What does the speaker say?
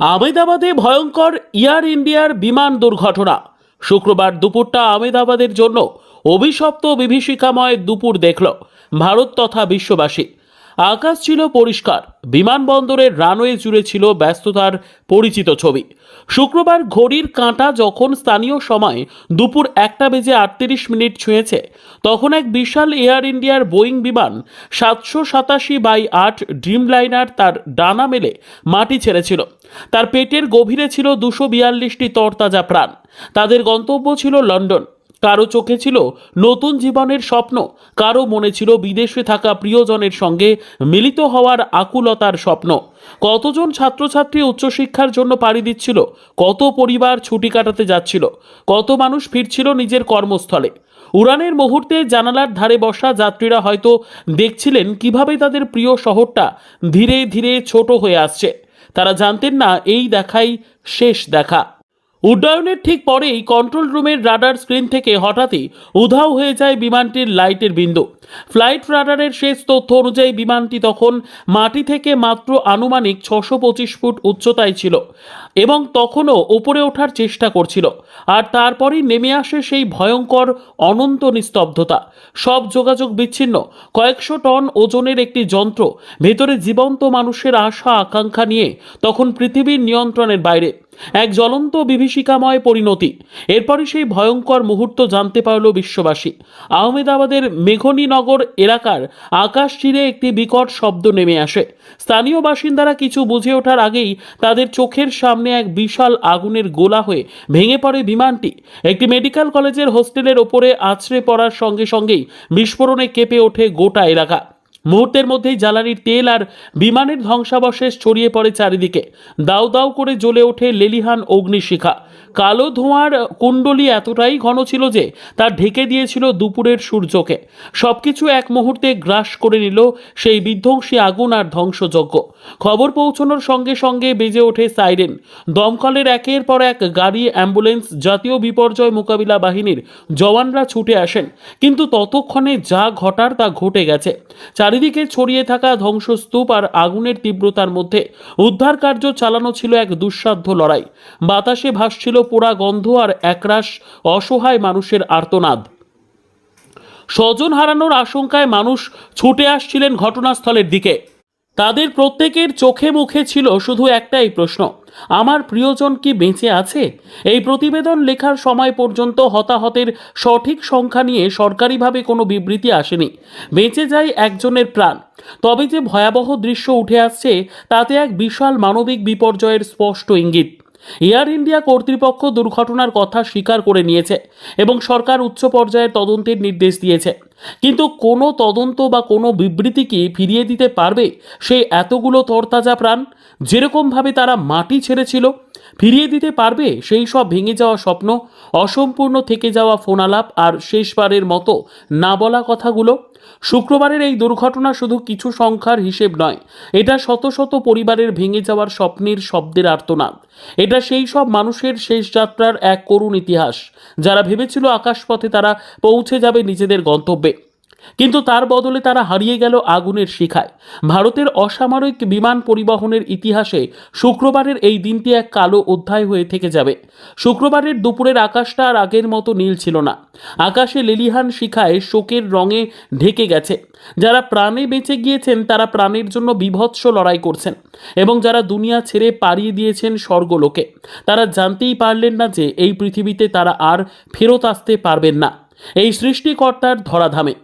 আমেদাবাদে ভয়ঙ্কর এয়ার ইন্ডিয়ার বিমান দুর্ঘটনা। শুক্রবার দুপুরটা আমেদাবাদের জন্য অভিশপ্ত বিভীষিকাময় দুপুর দেখল ভারত তথা বিশ্ববাসী। আকাশ ছিল পরিষ্কার। বিমানবন্দরের রানওয়ে জুড়ে ছিল ব্যস্ততার পরিচিত ছবি। শুক্রবার ঘড়ির কাঁটা যখন স্থানীয় সময় দুপুর একটা বেজে আটত্রিশ মিনিট ছুঁয়েছে, তখন এক বিশাল এয়ার ইন্ডিয়ার বোয়িং বিমান সাতশো সাতাশি বাই আট ড্রিমলাইনার তার ডানা মেলে মাটি ছেড়েছিল। তার পেটের গভীরে ছিল দুশো বিয়াল্লিশটি তরতাজা প্রাণ। তাদের গন্তব্য ছিল লন্ডন। কারও চোখে ছিল নতুন জীবনের স্বপ্ন, কারও মনে ছিল বিদেশে থাকা প্রিয়জনের সঙ্গে মিলিত হওয়ার আকুলতার স্বপ্ন। কতজন ছাত্রছাত্রী উচ্চশিক্ষার জন্য পাড়ি দিচ্ছিল? কত পরিবার ছুটি কাটাতে যাচ্ছিল? কত মানুষ ফিরছিল নিজের কর্মস্থলে? উড়ানের মুহূর্তে জানালার ধারে বসা যাত্রীরা হয়তো দেখছিলেন কীভাবে তাদের প্রিয় শহরটা ধীরে ধীরে ছোট হয়ে আসছে। তারা জানতেন না, এই দেখাই শেষ দেখা। উড্ডয়নের ঠিক পরেই কন্ট্রোল রুমের রাডার স্ক্রিন থেকে হঠাৎই উধাও হয়ে যায় বিমানটির লাইটের বিন্দু। ফ্লাইট রাডারের শেষ তথ্য অনুযায়ী বিমানটি তখন মাটি থেকে মাত্র আনুমানিক ছশো ফুট উচ্চতায় ছিল। এবং তখনও উপরে ওঠার চেষ্টা করছিল। আর তারপরই নেমে আসে সেই ভয়ঙ্কর, অনন্ত নিস্তব্ধতা। সব যোগাযোগ বিচ্ছিন্ন। কয়েকশো টন ওজনের একটি যন্ত্র, ভেতরে জীবন্ত মানুষের আশা, আকাঙ্ক্ষা নিয়ে তখন পৃথিবীর নিয়ন্ত্রণের বাইরে। এক জ্বলন্ত বিভীষিকাময় পরিণতি। এরপরই সেই ভয়ঙ্কর মুহূর্ত জানতে পারল বিশ্ববাসী। আহমেদাবাদের মেঘনীনগর এলাকার আকাশ চিরে একটি বিকট শব্দ নেমে আসে। স্থানীয় বাসিন্দারা কিছু বুঝে ওঠার আগেই তাদের চোখের সামনে এক বিশাল আগুনের গোলা হয়ে ভেঙে পড়ে বিমানটি। একটি মেডিকেল কলেজের হোস্টেলের ওপরে আছড়ে পড়ার সঙ্গে সঙ্গেই বিস্ফোরণে কেঁপে ওঠে গোটা এলাকা। মুহূর্তের মধ্যেই জ্বালানির তেল আর বিমানের ধ্বংসাবশেষ ছড়িয়ে পড়ে চারিদিকে। দাউ দাউ করে জ্বলে ওঠে লেলিহান অগ্নিশিখা। কালো ধোঁয়ার কুণ্ডলি এতটাই ঘন ছিল যে তা ঢেকে দিয়েছিল দুপুরের সূর্যকে। সবকিছু এক মুহূর্তে গ্রাস করে নিল সেই বিধ্বংসী আগুন আর ধ্বংসযজ্ঞ। খবর পৌঁছানোর সঙ্গে সঙ্গে বেজে ওঠে সাইরেন। দমকলের একের পর এক গাড়ি, অ্যাম্বুলেন্স জাতীয় বিপর্যয় মোকাবিলা বাহিনীর জওয়ানরা ছুটে আসেন। কিন্তু ততক্ষণে যা ঘটার তা ঘটে গেছে। চারিদিকে ছড়িয়ে থাকা ধ্বংসস্তূপ আর আগুনের তীব্রতার মধ্যে উদ্ধার কার্য চালানো ছিল এক দুঃসাধ্য লড়াই। বাতাসে ভাসছিল পোড়া গন্ধ আর একরাশ অসহায় মানুষের আর্তনাদ। স্বজন হারানোর আশঙ্কায় মানুষ ছুটে আসছিলেন ঘটনাস্থলের দিকে। তাদের প্রত্যেকের চোখে মুখে ছিল শুধু একটাই প্রশ্ন, আমার প্রিয়জন কি বেঁচে আছে? এই প্রতিবেদন লেখার সময় পর্যন্ত হতাহতের সঠিক সংখ্যা নিয়ে সরকারিভাবে কোনো বিবৃতি আসেনি। বেঁচে যায় একজনের প্রাণ। তবে যে ভয়াবহ দৃশ্য উঠে আসছে, তাতে এক বিশাল মানবিক বিপর্যয়ের স্পষ্ট ইঙ্গিত। এয়ার ইন্ডিয়া কর্তৃপক্ষ দুর্ঘটনার কথা স্বীকার করে নিয়েছে এবং সরকার উচ্চ পর্যায়ের তদন্তের নির্দেশ দিয়েছে। কিন্তু কোনো তদন্ত বা কোনো বিবৃতি কি ফিরিয়ে দিতে পারবে সেই এতগুলো তরতাজা প্রাণ? যেরকমভাবে তারা মাটি ছেড়েছিল ফিরিয়ে দিতে পারবে সেই সব ভেঙে যাওয়া স্বপ্ন, অসম্পূর্ণ থেকে যাওয়া ফোনালাপ আর শেষবারের মতো না বলা কথাগুলো? শুক্রবারের এই দুর্ঘটনা শুধু কিছু সংখ্যার হিসেব নয়, এটা শত শত পরিবারের ভেঙে যাওয়ার স্বপ্নের শব্দের আর্তনাদ। এটা সেই সব মানুষের শেষ যাত্রার এক করুণ ইতিহাস, যারা ভেবেছিল আকাশপথে তারা পৌঁছে যাবে নিজেদের গন্তব্যে। কিন্তু তার বদলে তারা হারিয়ে গেল আগুনের শিখায়। ভারতের অসামরিক বিমান পরিবহনের ইতিহাসে শুক্রবারের এই দিনটি এক কালো অধ্যায় হয়ে থেকে যাবে। শুক্রবারের দুপুরের আকাশটা আর আগের মতো নীল ছিল না। আকাশে লেলিহান শিখায় শোকের রঙে ঢেকে গেছে। যারা প্রাণে বেঁচে গিয়েছেন, তারা প্রাণের জন্য বিভৎস লড়াই করছেন এবং যারা দুনিয়া ছেড়ে পাড়িয়ে দিয়েছেন স্বর্গলোকে, তারা জানতেই পারলেন না যে এই পৃথিবীতে তারা আর ফেরত আসতে পারবেন না। এই সৃষ্টিকর্তার ধরাধামে।